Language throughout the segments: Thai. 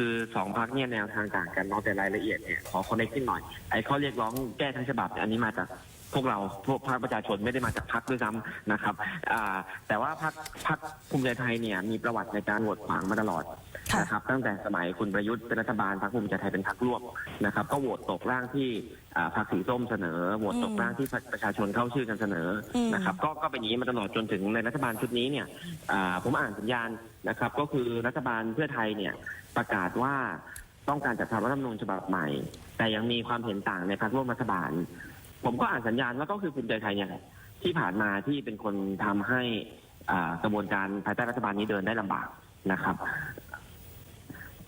คือสองพักเนี่ยแนวทางต่างกันเนาะแต่รายละเอียดเนี่ยขอคอนเนคขึ้นหน่อยไอ้ข้อเรียกร้องแก้ทั้งฉบับเนี่ยอันนี้มาจาก พวกเราพวกภาคประชาชนไม่ได้มาจากพรรคด้วยซ้ำนะครับอ่าแต่ว่าพรรคพรรคภูมิใจไทยเนี่ยมีประวัติในการโหวตขวางมาตลอดค่ะ นะครับตั้งแต่สมัยคุณประยุทธ์เป็นรัฐบาลพรรคภูมิใจไทยเป็นพรรคร่วมนะครับก็โหวตตกร่างที่อ่าพรรคสีส้มเสนอโหวตตกร่างที่ประชาชนเข้าชื่อกันเสนออม นะครับก็ก็เป็นอย่างนี้มาตลอดจนถึงในรัฐบาลชุดนี้เนี่ยอ่าผมอ่านสัญญาณนะครับก็คือรัฐบาลเพื่อไทยเนี่ยประกาศว่าต้องการจัดทำรัฐธรรมนูญฉบับใหม่ แต่ยังมีความเห็นต่างในพรรคร่วมรัฐบาล ผมก็อ่านสัญญาณว่าก็คือภูมิใจไทยเนี่ยแหละที่ผ่านมาที่เป็นคนทำให้อ่ากระบวนการภายใต้รัฐบาลนี้เดินได้ลำบากนะครับ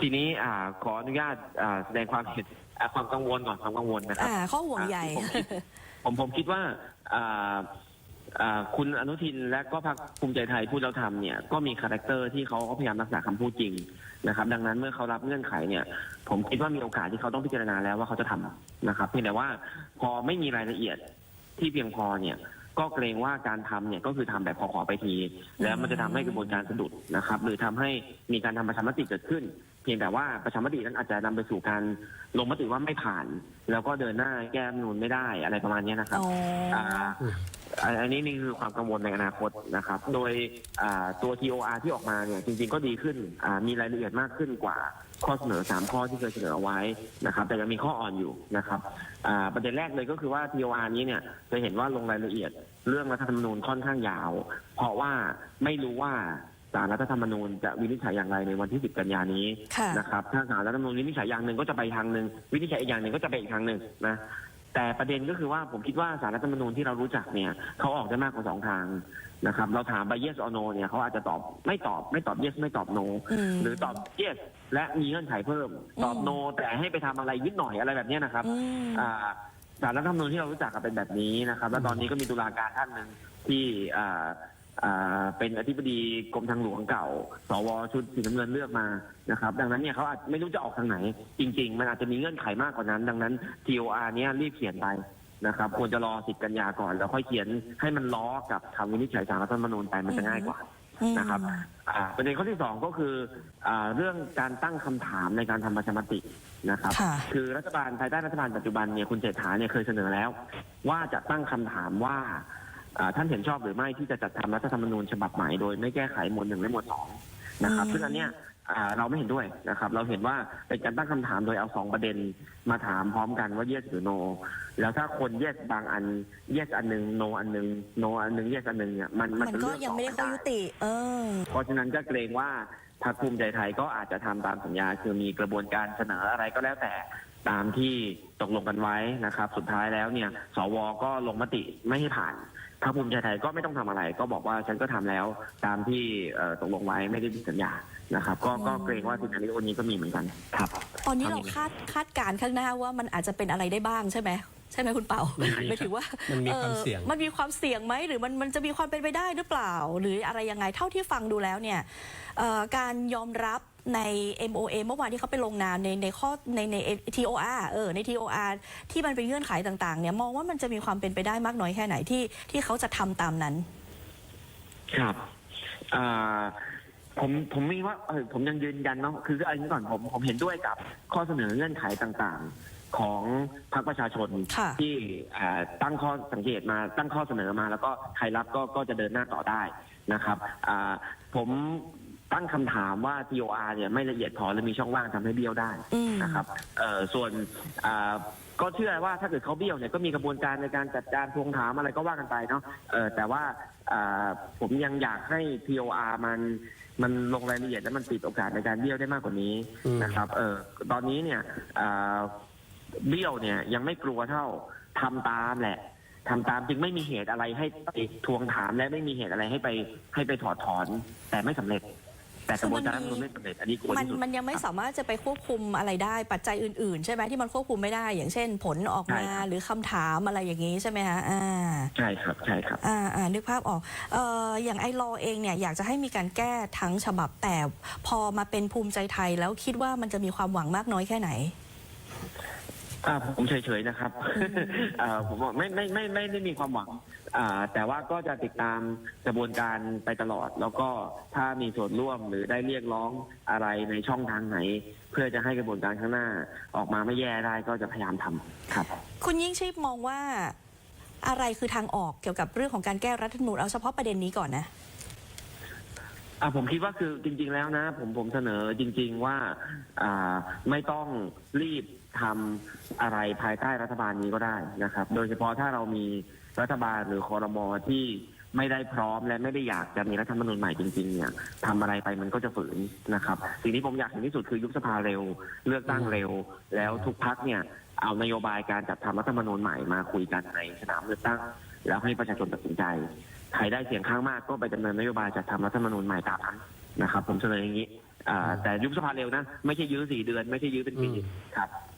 ทีนี้อ่าขออนุญาตอ่าแสดงความเห็นอ่าความกังวลก่อนความกังวลนะครับอ่าข้อห่วงใหญ่ ผมคิดผมผมคิดว่าอ่าอ่า คุณอนุทินและก็พรรคภูมิใจไทยพูดแล้วทำเนี่ยก็มีคาแรคเตอร์ที่เขาก็พยายามรักษาคำพูดจริงนะครับดังนั้นเมื่อเขารับเงื่อนไขเนี่ย ผมคิดว่ามีโอกาสที่เขาต้องพิจารณาแล้วว่าเขาจะทำนะครับเพียงแต่ว่าพอไม่มีรายละเอียดที่เพียงพอเนี่ยก็เกรงว่าการทำเนี่ยก็คือทำแบบพอขอไปที แล้วมันจะทำให้กระบวนการสะดุดนะครับ หรือทำให้มีการทำประชามติเกิดขึ้น พียงแต่ว่าประชามตินั้นอาจจะนำไปสู่การลงมติว่าไม่ผ่าน แล้วก็เดินหน้าแก้รัฐธรรมนูนไม่ได้อะไรประมาณเนี้ยนะครับ อ๋อออ่าอันอันนี้นี่คือความกังวลในอนาคตนะครับ โดยอ่าตัว TOR ที่ออกมาเนี่ยจริงๆก็ดีขึ้นอ่ามีรายละเอียดมากขึ้นกว่าข้อเสนอ 3 ข้อที่เคยเสนอเอาไว้นะครับ แต่ยังมีข้ออ่อนอยู่นะครับอ่าประเด็นแรกเลยก็คือว่า TOR นี้เนี่ยจะเห็นว่าลงรายละเอียดเรื่องรัฐธรรมนูญค่อนข้างยาว เพราะว่าไม่รู้ว่า สารรัฐธรรมนูญจะวินิจฉัยอย่างไรในวันที่ 10 กันยานี้ค่ะ นะครับ ถ้าสารรัฐธรรมนูญวินิจฉัยอย่างหนึ่งก็จะไปทางหนึ่งวินิจฉัยอีกอย่างหนึ่งก็จะไปอีกทางหนึ่งนะ แต่ประเด็นก็คือว่าผมคิดว่าสารรัฐธรรมนูญที่เรารู้จักเนี่ยเขาออกได้มากกว่าสองทางนะครับ เราถามไป yes or no เนี่ยเขาอาจจะตอบไม่ตอบไม่ตอบ yes ไม่ตอบ no อืม หรือตอบ yes และมีเงื่อนไขเพิ่ม ตอบอืม no แต่ให้ไปทำอะไรนิดหน่อยอะไรแบบเนี้ยนะครับ อืม อ่าสารรัฐธรรมนูญที่เรารู้จักกันเป็นแบบนี้นะครับ แล้วตอนนี้ก็มีตุลาการท่านหนึ่งที่อ่า อ่าเป็นอธิบดีกรมทางหลวงเก่า สวชุดสีน้ำเงินเลือกมานะครับ ดังนั้นเนี่ยเขาอาจไม่รู้จะออกทางไหน จริง ๆ มันอาจจะมีเงื่อนไขมากกว่านั้น ดังนั้น TOR เนี้ยรีบเขียนไปนะครับ ควรจะรอสิบกันยาก่อน แล้วค่อยเขียนให้มันล้อกับคำวินิจฉัยสารรัฐธรรมนูญไปมันจะง่ายกว่าอืมนะครับอ่าประเด็นข้อที่สองก็คืออาเรื่องการตั้งคำถามในการทำประชามตินะครับค่ะคือรัฐบาลภายใต้รัฐบาลปัจจุบันเนี่ยคุณเศรษฐาเนี่ยเคยเสนอแล้ว ว่าจะตั้งคำถามว่าอ่า ท่านเห็นชอบหรือไม่ที่จะจัดทำรัฐธรรมนูญฉบับใหม่โดยไม่แก้ไขหมวดหนึ่งและหมวดสองนะครับอืมซึ่งอันเนี้ยอ่าเราไม่เห็นด้วยนะครับ เราเห็นว่าเป็นการตั้งคำถามโดยเอาสองประเด็นมาถามพร้อมกันว่า yes หรือ no แล้วถ้าคน yes บางอัน yes อันหนึ่ง no อันหนึ่ง no อันหนึ่ง yes อันหนึ่งเนี่ยมันมันจะก็เลือยังไม่ได้ต่ข้ออยุติ เออ เพราะฉะนั้นก็เกรงว่าพรรคภูมิใจไทยก็อาจจะทำตามสัญญา คือมีกระบวนการเสนออะไรก็แล้วแต่ ตามที่ตกลงกันไว้นะครับ สุดท้ายแล้วเนี่ยสวก็ลงมติไม่ให้ผ่านพรรคภูมิใจไทยก็ไม่ต้องทำอะไร ก็บอกว่าฉันก็ทำแล้ว ตามที่ตกลงไว้ไม่ได้ผิดสัญญานะครับ ก็ก็เกรงว่าทีนาริโอนี้ก็มีเหมือนกันครับ ตอนนี้เราคาดคาดการณ์ข้างหน้าว่ามันอาจจะเป็นอะไรได้บ้างใช่ไหม ใช่ไหมคุณเป่าไม่หมายถึงว่ามันมีออความเสี่ยงมันมีความเสี่ยงไหมหรือมันมันจะมีความเป็นไปได้หรือเปล่า หรืออะไรยังไงเท่าที่ฟังดูแล้วเนี่ยเอ่อการยอมรับใน MOA เมื่อวานที่เขาไปลงนามในในข้อในใน TOR เออใน TOR ที่มันเป็นเงื่อนไขต่างๆเนี่ยมองว่ามันจะมีความเป็นไปได้มากน้อยแค่ไหนที่ที่เขาจะทำตามนั้น ครับอ่าผมผมมีว่าเออผมยังยืนยันเนาะคืออันนี้ก่อนผมผมเห็นด้วยกับข้อเสนอเงื่อนไขต่างๆ ของพรรคประชาชนค่ะที่อ่าตั้งข้อสังเกตมาตั้งข้อเสนอมา แล้วก็ใครรับก็ก็จะเดินหน้าต่อได้นะครับอ่าผมตั้งคำถามว่า TOR เนี่ยไม่ละเอียดพอและมีช่องว่างทำให้เบี้ยวได้อืม นะครับเอ่อส่วนอ่าก็เชื่อว่าถ้าเกิดเขาเบี้ยวเนี่ยก็มีกระบวนการในการจัดการทวงถามอะไรก็ว่ากันไปเนาะเออแต่ว่าอ่าผมยังอยากให้ TOR มันมันลงรายละเอียดและมันปิดโอกาสในการเบี้ยวได้มากกว่านี้อืม นะครับเออตอนนี้เนี่ยอ่า เบี้ยวเนี่ยยังไม่กลัวเท่าทำตามแหละทำตามจึงไม่มีเหตุอะไรให้ไปทวงถามและไม่มีเหตุอะไรให้ไปให้ไปถอดถอน แต่ไม่สำเร็จ แต่กระบวนการรัฐธรรมนูญไม่สำเร็จอันนี้กลัวมันที่สุดมันยังไม่สามารถจะไปควบคุมอะไรได้ ปัจจัยอื่นๆ ใช่ไหมที่มันควบคุมไม่ได้ อย่างเช่น ผลออกมาใช่ครับหรือคำถามอะไรอย่างนี้ใช่ไหมฮะอ่าใช่ครับใช่ครับอ่าอ่านึกภาพออกเอ่ออย่างไอรอเองเนี่ยอยากจะให้มีการแก้ทั้งฉบับแต่พอมาเป็นภูมิใจไทยแล้วคิดว่ามันจะมีความหวังมากน้อยแค่ไหน อ่าผมเฉยๆนะครับอ่าผมไม่ไม่ไม่ไม่ได้มีความหวังอ่าแต่ว่าก็จะติดตามกระบวนการไปตลอด แล้วก็ถ้ามีส่วนร่วมหรือได้เรียกร้องอะไรในช่องทางไหน เพื่อจะให้กระบวนการข้างหน้าออกมาไม่แย่ได้ก็จะพยายามทำครับ คุณยิ่งชีพมองว่าอะไรคือทางออกเกี่ยวกับเรื่องของการแก้รัฐธรรมนูญเอาเฉพาะประเด็นนี้ก่อนนะ อ่าผมคิดว่าคือจริง ๆ แล้วนะ ผมผมเสนอจริง ๆ ว่าอ่าไม่ต้องรีบทำอะไรภายใต้รัฐบาลนี้ก็ได้นะครับ โดยเฉพาะถ้าเรามีรัฐบาลหรือคอรมอที่ไม่ได้พร้อมและไม่ได้อยากจะมีรัฐธรรมนูญใหม่จริง ๆ เนี่ยทำอะไรไปมันก็จะฝืนนะครับสิ่งที่ผมอยากเห็นที่สุดคือยุบสภาเร็ว เลือกตั้งเร็ว แล้วทุกพักเนี่ย เอานโยบายการจัดทำรัฐธรรมนูญใหม่มาคุยกันในสนามเลือกตั้ง แล้วให้ประชาชนตัดสินใจ ใครได้เสียงข้างมากก็ไปดำเนินนโยบายจัดทำรัฐธรรมนูญใหม่ตามนั้นนะครับ ผมเสนออย่างนี้อ่าแต่ยุบสภาเร็วนะ ไม่ใช่ยื้อสี่เดือน ไม่ใช่ยื้อเป็นปีอืมครับ